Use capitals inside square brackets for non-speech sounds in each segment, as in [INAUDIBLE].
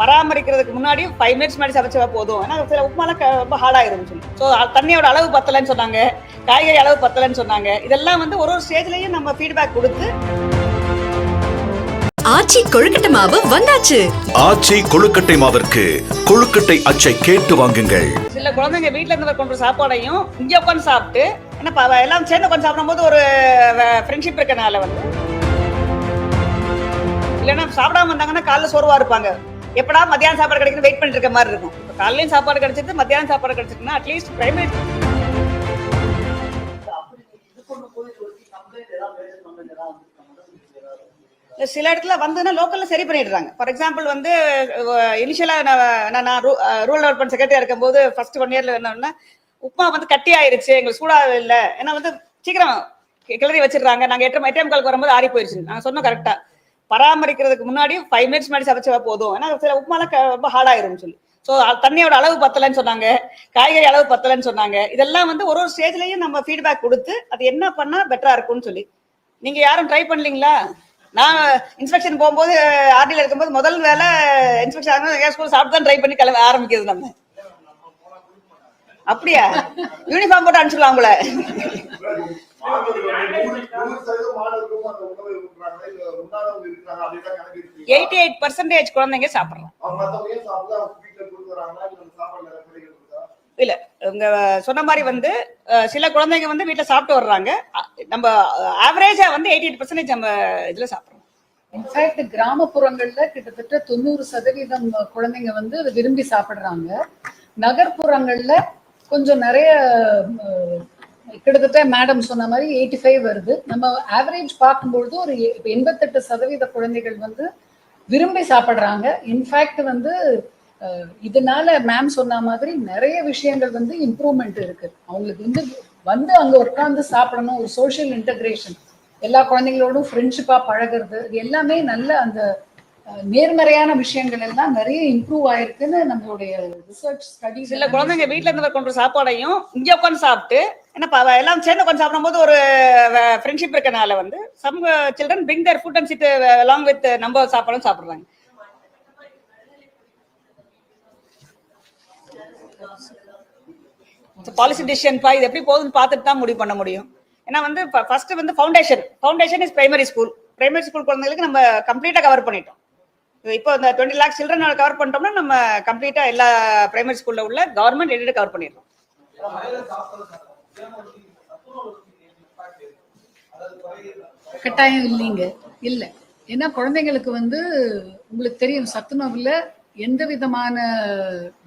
பராமரிக்கிறதுக்கு முன்னாடி five minutes முன்னாடி சமைச்சா போதும். ஏன்னா சில உப்புமாலாம் ரொம்ப ஹார்டாயிரும். சொல்லி ஸோ தண்ணியோட அளவு பத்தலைன்னு சொன்னாங்க. காய்கறி அளவு பத்தலைன்னு சொன்னாங்க. இதெல்லாம் வந்து ஒரு ஒரு ஸ்டேஜ்லயும் நம்ம ஃபீட்பேக் கொடுத்து ஆச்சி கொழுக்கட்டை மாவு வந்தாச்சு. ஆச்சி கொழுக்கட்டை மாவிற்கு கொழுக்கட்டை அச்சை கேட்டு வாங்குங்கள். சில குழந்தைங்க வீட்ல இருந்து கொண்டு வர சாப்பாடையும் இங்க உட்காந்து சாப்பிட்டு ஏன்னா எல்லாம் சேர்ந்து உட்காந்து சாப்பிடும்போது ஒரு ஃப்ரெண்ட்ஷிப் இருக்கனால வந்து. இல்லைன்னா சாப்பிடாம வந்தாங்கன்னா காலைல சோர்வா இருப்பாங்க. எப்படா மத்தியானம் சாப்பாடு கிடைக்கும் வெயிட் பண்ணிட்டு இருக்க மாதிரி இருக்கும். இப்போ காலையிலயும் சாப்பாடு கிடைச்சிருக்கு மத்தியானம் சாப்பாடு கிடைச்சிருக்குன்னா அட்லீஸ்ட் பிரைமரி சில இடத்துல வந்துன்னா லோக்கல்ல சரி பண்ணிடுறாங்க. ஃபார் எக்ஸாம்பிள் வந்து இனிஷியலா நான் நான் ரூரல் டெவலப்மெண்ட் செக்ரட்டரியா இருக்கும்போது ஃபர்ஸ்ட் ஒன் இயர்ல என்னன்னா உப்புமா வந்து கட்டி ஆயிருச்சு எங்களுக்கு சூடா இல்லை. ஏன்னா வந்து சீக்கிரம் கிளறி வச்சிடுறாங்க. நாங்கள் எட்டு எட்டே காலுக்கு வரும்போது ஆறி போயிருச்சு. நாங்கள் சொன்னோம் கரெக்டாக பராமரிக்கிறதுக்கு முன்னாடி ஃபைவ் மினிட்ஸ் முன்னாடி சமைச்சா போதும். ஏன்னா சில உப்புமாலாம் ரொம்ப ஹார்டாயிரும் சொல்லி. ஸோ தண்ணியோட அளவு பத்தலைன்னு சொன்னாங்க. காய்கறி அளவு பத்தலைன்னு சொன்னாங்க. இதெல்லாம் வந்து ஒரு ஒரு ஸ்டேஜ்லயும் நம்ம ஃபீட்பேக் கொடுத்து அது என்ன பண்ணா பெட்டரா இருக்கும்னு சொல்லி. நீங்க யாரும் ட்ரை பண்ணலீங்களா? நான் இன்ஸ்பெக்ஷன் போகும்போது ஆர்டியில் இருக்கும்போது முதல் வேலை இன்ஸ்பெக்ஷன் என் ஸ்கூல் சாப்பிட்டு தான் ட்ரை பண்ணி கிளம்ப ஆரம்பிக்கிறது நம்ம. அப்படியா? யூனிஃபார்ம் போட்டு அனுப்பிச்சிடலாம் உங்களை. [LAUGHS] எயிட்டி எயிட் பர்சன்டேஜ் குழந்தைங்க சாப்பிட்றோம் இல்ல இங்க சொன்ன மாதிரி வந்து சில குழந்தைங்க வந்து வீட்டுல சாப்பிட்டு வர்றாங்க. நம்ம ஆவரேஜா வந்து எயிட்டி எயிட் பர்சன்டேஜ் நம்ம இதுல சாப்பிடுறோம். இன்ஃபேக்ட் கிராமப்புறங்கள்ல கிட்டத்தட்ட தொண்ணூறு சதவீதம் குழந்தைங்க வந்து விரும்பி சாப்பிடுறாங்க. நகர்ப்புறங்கள்ல கொஞ்சம் நிறைய கிட்டத்தட்ட மேடம் சொன்ன மாதிரி எயிட்டி ஃபைவ் வருது. நம்ம ஆவரேஜ் பார்க்கும்பொழுது ஒரு எண்பத்தெட்டு சதவீத குழந்தைகள் வந்து விரும்பி சாப்பிட்றாங்க. இன்ஃபேக்ட் வந்து இதனால மேம் சொன்ன மாதிரி நிறைய விஷயங்கள் வந்து இம்ப்ரூவ்மெண்ட் இருக்கு. அவங்களுக்கு வந்து வந்து அங்க உட்காந்து சாப்பிடணும் ஒரு சோஷியல் இன்டகிரேஷன் எல்லா குழந்தைங்களோடும் ஃப்ரெண்ட்ஷிப்பா பழகுறது இது எல்லாமே நல்ல அந்த நேர்மறையான விஷயங்கள் எல்லாம் நிறைய இம்ப்ரூவ் ஆயிருக்குன்னு நம்மளுடைய ரிசர்ச் ஸ்டடிஸ் சில குழந்தைங்க வீட்ல இருந்து கொண்டு சாப்பாடையும் இங்க உட்காந்து சாப்பிட்டு ஏன்னா ப- எல்லாம் சேர்ந்து உட்காந்து சாப்பிடும்போது ஒரு ஃப்ரெண்ட்ஷிப் இருக்கனால வந்து some children bring their food and sit along with நம்ம சாப்பாடும் சாப்பிடுறாங்க. பாலிசி டிசிஷன்ப்பா இது எப்படி போகுதுன்னு பார்த்துட்டு தான் முடிவு பண்ண முடியும். ஏன்னா வந்து ஃபர்ஸ்ட் வந்து foundation foundation is primary school primary school குழந்தைகளுக்கு நம்ம கம்ப்ளீட்டாக கவர் பண்ணிட்டோம். இப்போ இந்த டுவெண்ட்டி லேக்ஸ் சில்ட்ரன் கவர் பண்ணிட்டோம்னா நம்ம கம்ப்ளீட்டா எல்லா பிரைமரி ஸ்கூல்ல உள்ள கவர்மெண்ட் எடிட் கவர் பண்ணிடுறோம் கட்டாயம் இல்லைங்க. இல்ல. ஏன்னா குழந்தைங்களுக்கு வந்து உங்களுக்கு தெரியும் சத்துணவுல எந்த விதமான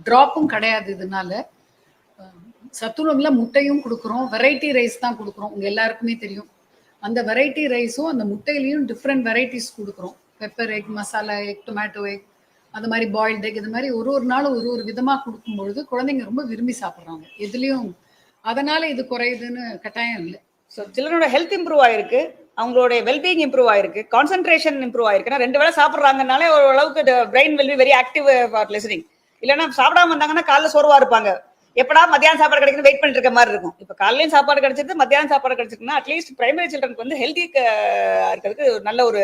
டிராப்பும் கிடையாது இதனால. சத்துணவுல முட்டையும் கொடுக்குறோம் வெரைட்டி ரைஸ் தான் கொடுக்குறோம். உங்க எல்லாருக்குமே தெரியும். அந்த வெரைட்டி ரைஸும் அந்த முட்டையிலையும் டிஃப்ரெண்ட் வெரைட்டிஸ் கொடுக்குறோம். Pepper egg masala egg tomato egg அது மாதிரி பாயில்டு எக் இது மாதிரி ஒரு ஒரு நாளும் ஒரு ஒரு விதமா கொடுக்கும்பொழுது குழந்தைங்க ரொம்ப விரும்பி சாப்பிட்றாங்க. எதுலேயும் அதனால இது குறையுதுன்னு கட்டாயம் இல்லை. ஸோ சில்ட்ரனோட ஹெல்த் இம்ப்ரூவ் ஆயிருக்கு. அவங்களுடைய வெல்பீயிங் இம்ப்ரூவ் ஆயிருக்கு. கான்சென்ட்ரேஷன் இம்ப்ரூவ் ஆயிருக்குன்னா ரெண்டு வேளை சாப்பிட்றாங்கனாலே ஓரளவுக்கு brain will be very active for listening இல்லைன்னா சாப்பிடாம இருந்தாங்கன்னா காலைல சோர்வா இருப்பாங்க. எப்படா மத்தியானம் சாப்பாடு கிடைக்குன்னு வெயிட் பண்ணிட்டு இருக்க மாதிரி இருக்கும். இப்போ காலையிலயும் சாப்பாடு கிடைச்சிருக்கு மத்தியானம் சாப்பாடு கிடைச்சிருக்குன்னா அட்லீஸ்ட் பிரைமரி சில்ட்ரனுக்கு வந்து ஹெல்தி uh, இருக்கிறதுக்கு ஒரு நல்ல ஒரு